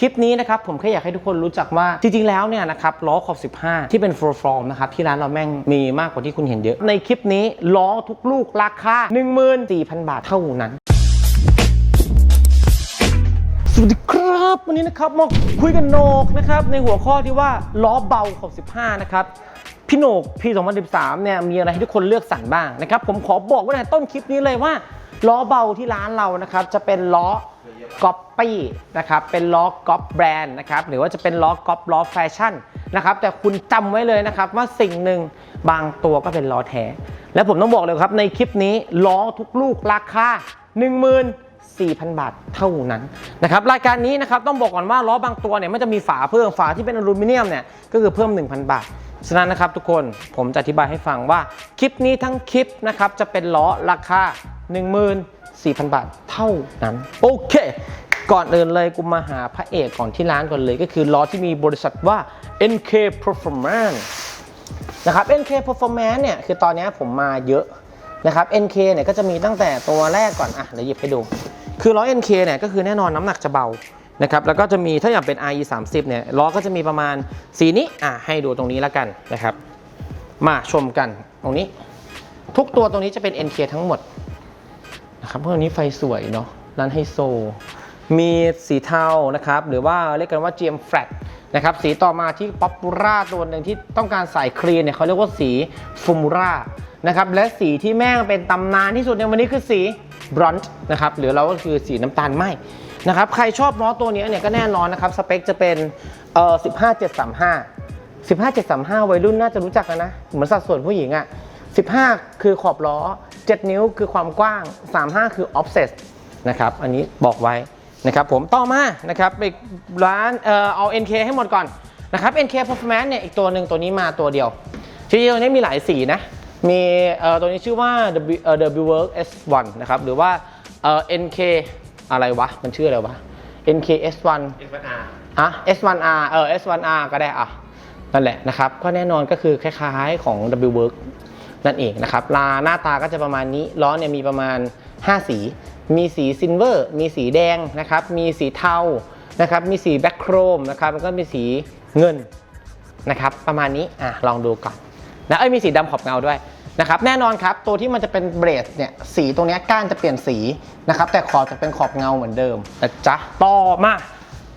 คลิปนี้นะครับผมแค่อยากให้ทุกคนรู้จักว่าจริงๆแล้วเนี่ยนะครับล้อขอบ 15 ที่เป็น full form นะครับที่ร้านเราแม่งมีมากกว่าที่คุณเห็นเยอะ ในคลิปนี้ล้อทุกลูกราคา 14,000 บาทเท่านั้น สวัสดีครับ วันนี้นะครับมาคุยกันโหนกนะครับในหัวข้อที่ว่าล้อเบาขอบ 15 นะครับพี่โหนกปี2013 เนี่ยมีอะไรให้ทุกคนเลือกสรรบ้างนะครับผมขอบอกไว้ในต้นคลิปนี้เลยว่าล้อเบาที่ร้านเรานะครับจะเป็นล้อ ก๊อปปี้นะครับเป็นล้อก๊อปแบรนด์นะครับหรือว่าจะเป็นล้อก๊อปล้อแฟชั่นนะครับแต่คุณจำไว้เลยนะครับว่าสิ่งหนึ่งบางตัวก็เป็นล้อแท้ และผมต้องบอกเลยครับในคลิปนี้ล้อทุกลูกราคา1 0 0 0 4,000 บาทเท่านั้นนะครับรายการนี้นะครับต้องบอกก่อนว่าล้อบางตัวเนี่ยมันจะมีฝาเพิ่มฝาที่เป็นอลูมิเนียมเนี่ยก็คือเพิ่ม 1,000 บาทฉะนั้นนะครับทุกคนผมจะอธิบายให้ฟังว่าคลิปนี้ทั้งคลิปนะครับจะเป็นล้อราคา 4,000 บาทเท่านั้น โอเค ก่อนอื่นเลยกูมาหาพระเอกก่อนที่ร้านก่อนเลยก็คือล้อที่มีบริษัทว่า NK Performance นะครับ NK Performance เนี่ย คือตอนนี้ผมมาเยอะนะครับ NK เนี่ยก็จะมีตั้งแต่ตัวแรกก่อน อะ เดี๋ยวหยิบให้ดู คือล้อ NK เนี่ยก็คือแน่นอนน้ำหนักจะเบานะครับแล้วก็จะมีถ้าอย่างเป็น RE 30เนี่ยล้อก็จะมีประมาณสีนี้อะให้ดูตรงนี้แล้วกันนะครับ มาชมกันตรงนี้ ทุกตัวตรงนี้จะเป็น NK ทั้งหมด นะครับเพราะวันนี้ไฟสวยเนาะร้านไฮโซ มีสีเทานะครับ หรือว่าเรียกกันว่า GM Flat นะครับสีต่อมาที่ป๊อปปูล่าตัวหนึ่งที่ต้องการสายคลีนเนี่ยเขาเรียกว่าสีฟูมูรานะครับและสีที่แม่งเป็นตำนานที่สุดในวันนี้คือสีบรอนซ์นะครับหรือเราก็คือสีน้ำตาลไหมนะครับใครชอบล้อตัวนี้เนี่ยก็แน่นอนนะครับสเปคจะเป็นเอ่อ15735 15735 วัยรุ่นน่าจะรู้จักกันนะ เหมือนสัดส่วนผู้หญิงอะ่ะ 15 คือขอบล้อ 7 นิ้วคือความกว้าง 35 คือ offset นะครับ อันนี้บอกไว้นะครับผมต่อมานะครับไปร้านเอ่อเอา NK ให้หมดก่อนนะครับ NK Performance เนี่ยอีกตัวหนึ่งตัวนี้มาตัวเดียวที่ตัวนี้มีหลายสีนะ มีเอ่อตัวนี้ชื่อว่า W เอ่อ W Work S1 นะครับหรือว่าเอ่อ NK อะไรวะ มันชื่ออะไรวะ NK S1 อะ S1R เออ S1R ก็ได้อะนั่นแหละนะครับ ก็แน่นอนก็คือคล้ายๆของ W Work นั่นเองนะครับลาหน้าตาก็จะประมาณนี้ล้อเนี่ยมีประมาณ 5 สี มีสีซิลเวอร์ มีสีแดงนะครับ มีสีเทานะครับ มีสีแบ็คโครมนะครับแล้วก็มีสีเงินนะครับ ประมาณนี้อะลองดูก่อนนะเอ้ยมีสีดำขอบเงาด้วยนะครับแน่นอนครับตัวที่มันจะเป็นเบรดเนี่ยสีตรงนี้ก้านจะเปลี่ยนสีนะครับแต่ขอบจะเป็นขอบเงาเหมือนเดิมนะจ๊ะต่อมา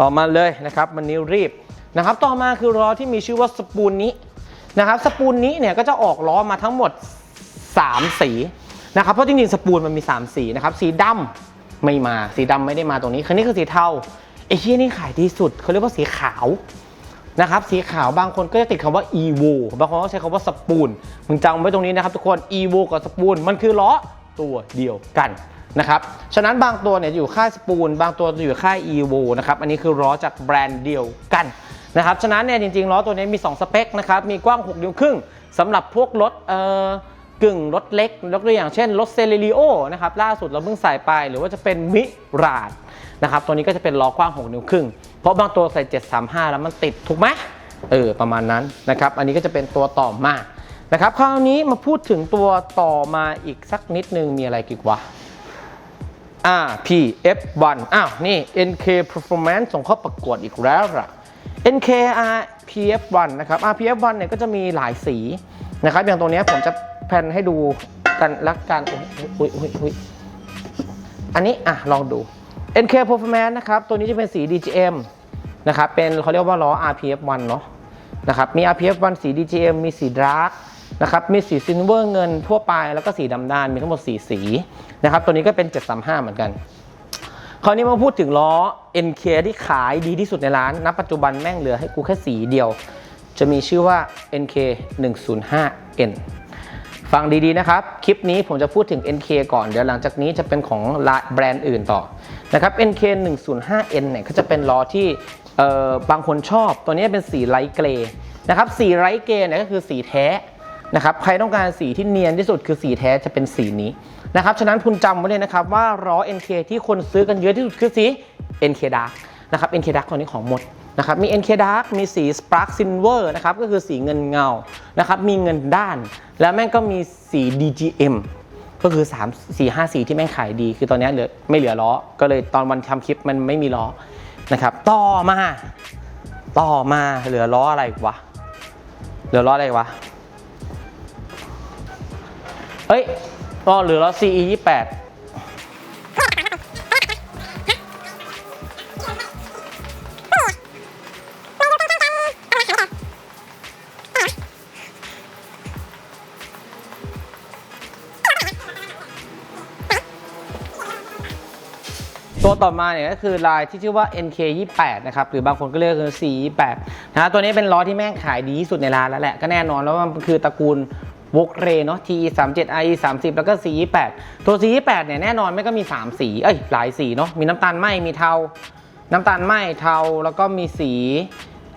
ต่อมาเลยนะครับมันนี้รีบนะครับต่อมาคือล้อที่มีชื่อว่าสปูนนี้ นะครับสปูนนี้เนี่ยก็จะออกล้อมาทั้งหมด 3 สีนะครับเพราะจริงๆสปูนมันมี 3 สีนะครับสีดำไม่มาสีดำไม่ได้มาตรงนี้คันนี้คือสีเทาไอ้ที่นี่ขายที่สุดเขาเรียกว่าสีขาวนะครับสีขาวบางคนก็จะติดคำว่า evo บางคนก็ใช้คำว่าสปูนมึงจำไว้ตรงนี้นะครับทุกคน evo กับสปูนมันคือล้อตัวเดียวกันนะครับ ฉะนั้นบางตัวเนี่ยอยู่ค่ายสปูนบางตัวจะอยู่ค่าย evo นะครับ อันนี้คือล้อจากแบรนด์เดียวกัน นะครับฉะนั้นเนี่ยจริงๆล้อตัวนี้มี 2 สเปคนะครับมีกว้าง 6 นิ้วครึ่งสำหรับพวกรถเอ่อกึ่งรถเล็กยกตัวอย่างเช่นรถเซเลริโอนะครับล่าสุดเราเพิ่งใส่ไปหรือว่าจะเป็นมิราดนะครับตัวนี้ก็จะเป็นล้อกว้าง 6 นิ้วครึ่ง เพราะบางตัวใส่ 735 แล้วมันติดถูกไหมเออประมาณนั้นนะครับอันนี้ก็จะเป็นตัวต่อมานะครับคราวนี้มาพูดถึงตัวต่อมาอีกสักนิดนึงมีอะไรกี่วะ RPF1 อ้าวนี่ NK Performance ส่งเข้าประกวดอีกแล้วล่ะ NK RPF1 นะครับ RPF1 เนี่ยก็จะมีหลายสีนะครับ อย่างตัวนี้ผมจะแพนให้ดูกันละกันอุ้ยอุ้ยอุ้ยอันนี้อะลองดู NK Performance นะครับ ตัวนี้จะเป็นสี DGM นะครับ เป็นเขาเรียกว่าล้อ RPF1 เนาะนะครับ มี RPF1 สี DGM มีสี Dark นะครับ มีสีซิลเวอร์เงินทั่วไป แล้วก็สีดำด้าน มีทั้งหมด 4 สีนะครับ ตัวนี้ก็เป็น 735 เหมือนกัน คราวนี้มาพูดถึงล้อ NK ที่ขายดีที่สุดในร้าน ณ ปัจจุบันแม่งเหลือให้กูแค่สีเดียว จะมีชื่อว่า NK 105N ฟังดีๆนะครับ คลิปนี้ผมจะพูดถึง NK ก่อน เดี๋ยวหลังจากนี้จะเป็นของแบรนด์อื่นต่อนะครับ NK 105N เนี่ยก็จะเป็นล้อที่บางคนชอบ ตัวนี้เป็นสีไลท์เกรย์นะครับ สีไลท์เกรย์เนี่ยก็คือสีแท้นะครับ ใครต้องการสีที่เนียนที่สุดคือสีแท้จะเป็นสีนี้ นะครับ ฉะนั้นคุณจำไว้เลยนะครับว่าล้อ NK ที่คนซื้อกันเยอะที่สุดคือสี NK Dark นะครับ NK Dark ตัวนี้ของหมดนะครับมี NK Dark มีสี Spark Silver นะครับก็คือสีเงินเงานะครับมีเงินด้าน แล้วแม่งก็มีสี DGM ก็คือ 3 4 5สีที่แม่งขายดี คือตอนนี้เหลือไม่เหลือล้อ ก็เลยตอนวันทำคลิปมันไม่มีล้อนะครับต่อมา ต่อมาเหลือล้ออะไรวะเหลือล้ออะไรวะเฮ้ย ก็เหลือล้อ CE 28ตัวต่อมาเนี่ยก็คือลายที่ชื่อว่า NK 28นะครับหรือบางคนก็เรียกคือ C 28นะฮะตัวนี้เป็นล้อที่แม่งขายดีที่สุดในร้านแล้วแหละ ก็แน่นอนแล้วว่ามันคือตระกูล วกเรเนาะ TE 37 IE 30แล้วก็ C 28 ตัว C 28 เนี่ยแน่นอนไม่ก็มี 3 สี เอ้ยหลายสีเนาะ มีน้ำตาลไหมมีเทา น้ำตาลไหมเทา แล้วก็มีสี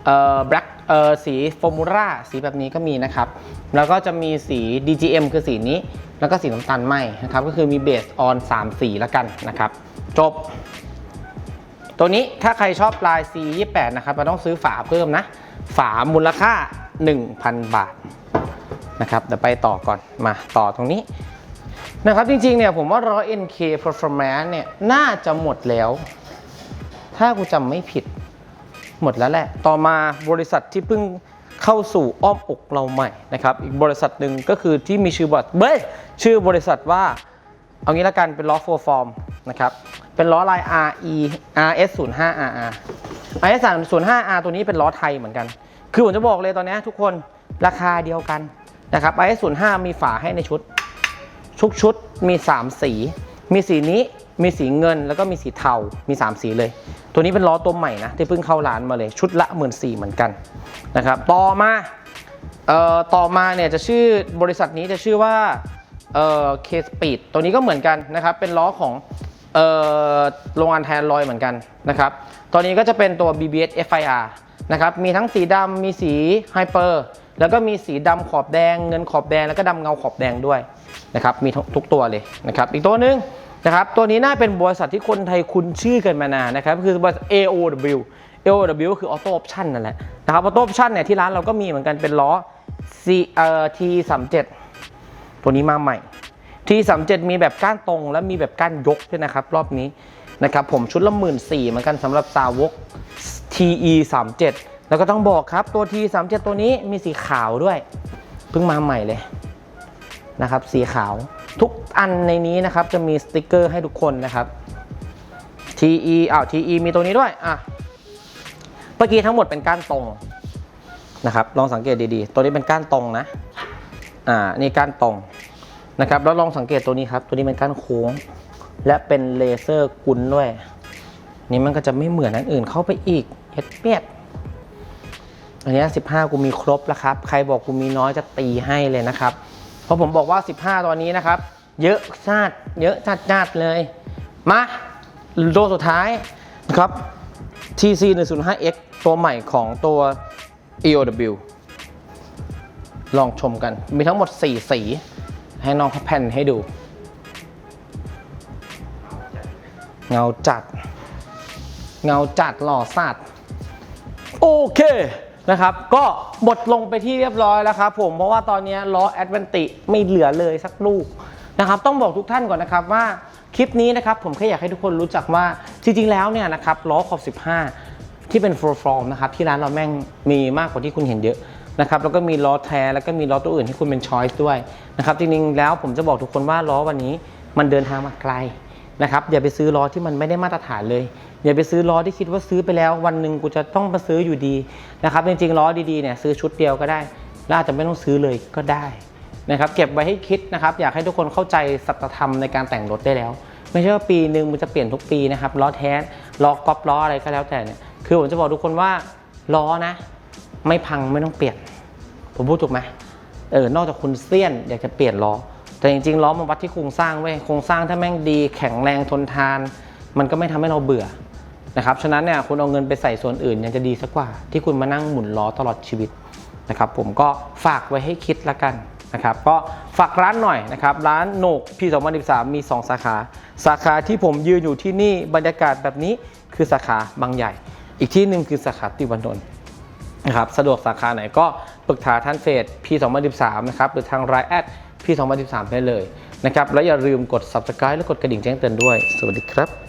เอ่อ black เอ่อสีฟอร์มูล่าสีแบบนี้ก็มีนะครับ แล้วก็จะมีสี DGM คือสีนี้ แล้วก็สีน้ำตาลไหมนะครับ ก็คือมีเบสออน3สีแล้วกันนะครับ จบ ตัวนี้ถ้าใครชอบลาย C 28 นะครับเราต้องซื้อฝาเพิ่มนะ ฝามูลค่า 1,000 บาท นะครับเดี๋ยวไปต่อก่อนมาต่อตรงนี้นะครับจริงๆเนี่ยผมว่าล้อ NK Performance เนี่ยน่าจะหมดแล้ว ถ้ากูจำไม่ผิดหมดแล้วแหละ ต่อมาบริษัทที่เพิ่งเข้าสู่อ้อมอกเราใหม่นะครับอีกบริษัทหนึ่งก็คือที่มีชื่อบริษัทเบ้ยชื่อบริษัทว่า เอางี้ละกันเป็นล้อ4 form นะครับเป็นล้อลาย RE RS 0 5 RR RS 3 0 5 R ตัวนี้เป็นล้อไทยเหมือนกัน คือผมจะบอกเลยตอนนี้ทุกคนราคาเดียวกัน นะครับ RS 0 5 มีฝาให้ในชุดทุกชุดมี 3 สี มีสีนี้มีสีเงินแล้วก็มีสีเทา มี 3 สีเลย ตัวนี้เป็นล้อตัวใหม่นะ ที่เพิ่งเข้าร้านมาเลย ชุดละ1 4ื่นสี่เหมือนกันนะครับต่อมาเอ่อต่อมาเนี่ยจะชื่อบริษัทนี้จะชื่อว่าเอ่อ K Speed ตัวนี้ก็เหมือนกันนะครับ เป็นล้อของเอ่อโรงงานแทนลอยเหมือนกันนะครับตัวนี้ก็จะเป็นตัว BBS FIR นะครับมีทั้งสีดำมีสีไฮเปอร์ แล้วก็มีสีดำขอบแดง เงินขอบแดงแล้วก็ดำเงาขอบแดงด้วยนะครับมีทุกทุกตัวเลยนะครับอีกตัวหนึ่งนะครับตัวนี้น่าเป็นบริษัทที่คนไทยคุ้นชื่อกันมานานนะครับคือบริษัท AOW AOW ก็คือ Auto Option นั่นแหละนะครับ Auto Option เนี่ยที่ร้านเราก็มีเหมือนกันเป็นล้อ C เอ่อ T37 ตัวนี้มาใหม่ T37 มีแบบก้านตรง และมีแบบก้านยกด้วยนะครับ รอบนี้นะครับผมชุดละหมื่นสี่เหมือนกันสำหรับสาวก TE37 แล้วก็ต้องบอกครับตัว T37 ตัวนี้มีสีขาวด้วย เพิ่งมาใหม่เลยนะครับ สีขาวทุกอันในนี้นะครับจะมีสติกเกอร์ให้ทุกคนนะครับ TE อ้าว TE มีตัวนี้ด้วยอะเมื่อกี้ทั้งหมดเป็นก้านตรงนะครับ ลองสังเกตดีๆ ตัวนี้เป็นก้านตรงนะ อ่า นี่ก้านตรงนะครับ แล้วลองสังเกตตัวนี้ครับ ตัวนี้เป็นก้านโค้ง และเป็นเลเซอร์กุลด้วย นี่มันก็จะไม่เหมือนอันอื่นเข้าไปอีกเฮ็ดเปียด อันนี้15 กูมีครบแล้วครับ ใครบอกกูมีน้อยจะตีให้เลยนะครับ เพราะผมบอกว่า 15 ตอนนี้นะครับ เยอะชาติเยอะจัดจัดเลย มาตัวสุดท้ายนะครับ TC 105X ตัวใหม่ของตัว EOW ลองชมกัน มีทั้งหมด 4 สี ให้น้องเขาแผ่นให้ดู เงาจัด เงาจัดหล่อสัตว์โอเค นะครับ ก็บดลงไปที่เรียบร้อยแล้วครับผมเพราะว่าตอนนี้ล้อแอด a วนติไม่เหลือเลยสักลูกนะครับ ต้องบอกทุกท่านก่อนนะครับว่าคลิปนี้นะครับผมแค่อยากให้ทุกคนรู้จักว่าจริงๆแล้วเนี่ยนะครับล้อขอบ 15 ที่เป็น full form นะครับที่ร้านเราแม่งมีมากกว่าที่คุณเห็นเยอะนะครับแล้วก็มีล้อแท้แล้วก็มีล้อตัวอื่นที่คุณเป็น choice ด้วยนะครับจริงๆแล้วผมจะบอกทุกคนว่าล้อวันนี้มันเดินทางมาไกลนะครับอย่าไปซื้อล้อที่มันไม่ได้มาตรฐานเลย อย่าไปซื้อล้อที่คิดว่าซื้อไปแล้ว วันหนึ่งกูจะต้องมาซื้ออยู่ดีนะครับจริงๆล้อดีๆเนี่ยซื้อชุดเดียวก็ได้แล้วอาจจะไม่ต้องซื้อเลยก็ได้นะครับเก็บไว้ให้คิดนะครับอยากให้ทุกคนเข้าใจสัจธรรมในการแต่งรถได้แล้ว ไม่ใช่ว่าปีหนึ่งมันจะเปลี่ยนทุกปีนะครับล้อแท้ล้อกอปล้ออะไรก็แล้วแต่เนี่ยคือผมจะบอกทุกคนว่าล้อนะ ไม่พังไม่ต้องเปลี่ยน ผมพูดถูกไหมเออนอกจากคุณเซียนอยากจะเปลี่ยนล้อแต่จริงๆล้อมันวัดที่โครงสร้างเว้ยโครงสร้างถ้าแม่งดีแข็งแรงทนทาน มันก็ไม่ทำให้เราเบื่อ นะครับฉะนั้นเนี่ยคุณเอาเงินไปใส่ส่วนอื่นยังจะดีสักกว่า ที่คุณมานั่งหมุนล้อตลอดชีวิตนะครับผมก็ฝากไว้ให้คิดละกันนะครับก็ฝากร้านหน่อยนะครับร้านโหนกพี2013 มี 2 สาขา สาขาที่ผมยืนอยู่ที่นี่บรรยากาศแบบนี้คือสาขาบางใหญ่ อีกที่หนึ่งคือสาขาติวันนนท์นะครับสะดวกสาขาไหนก็ปรึกษาท่านเฟส P 2013 นะครับหรือทางไลน์แอด P 2013 ได้เลยนะครับและอย่าลืมกด subscribe และกดกระดิ่งแจ้งเตือนด้วย สวัสดีครับ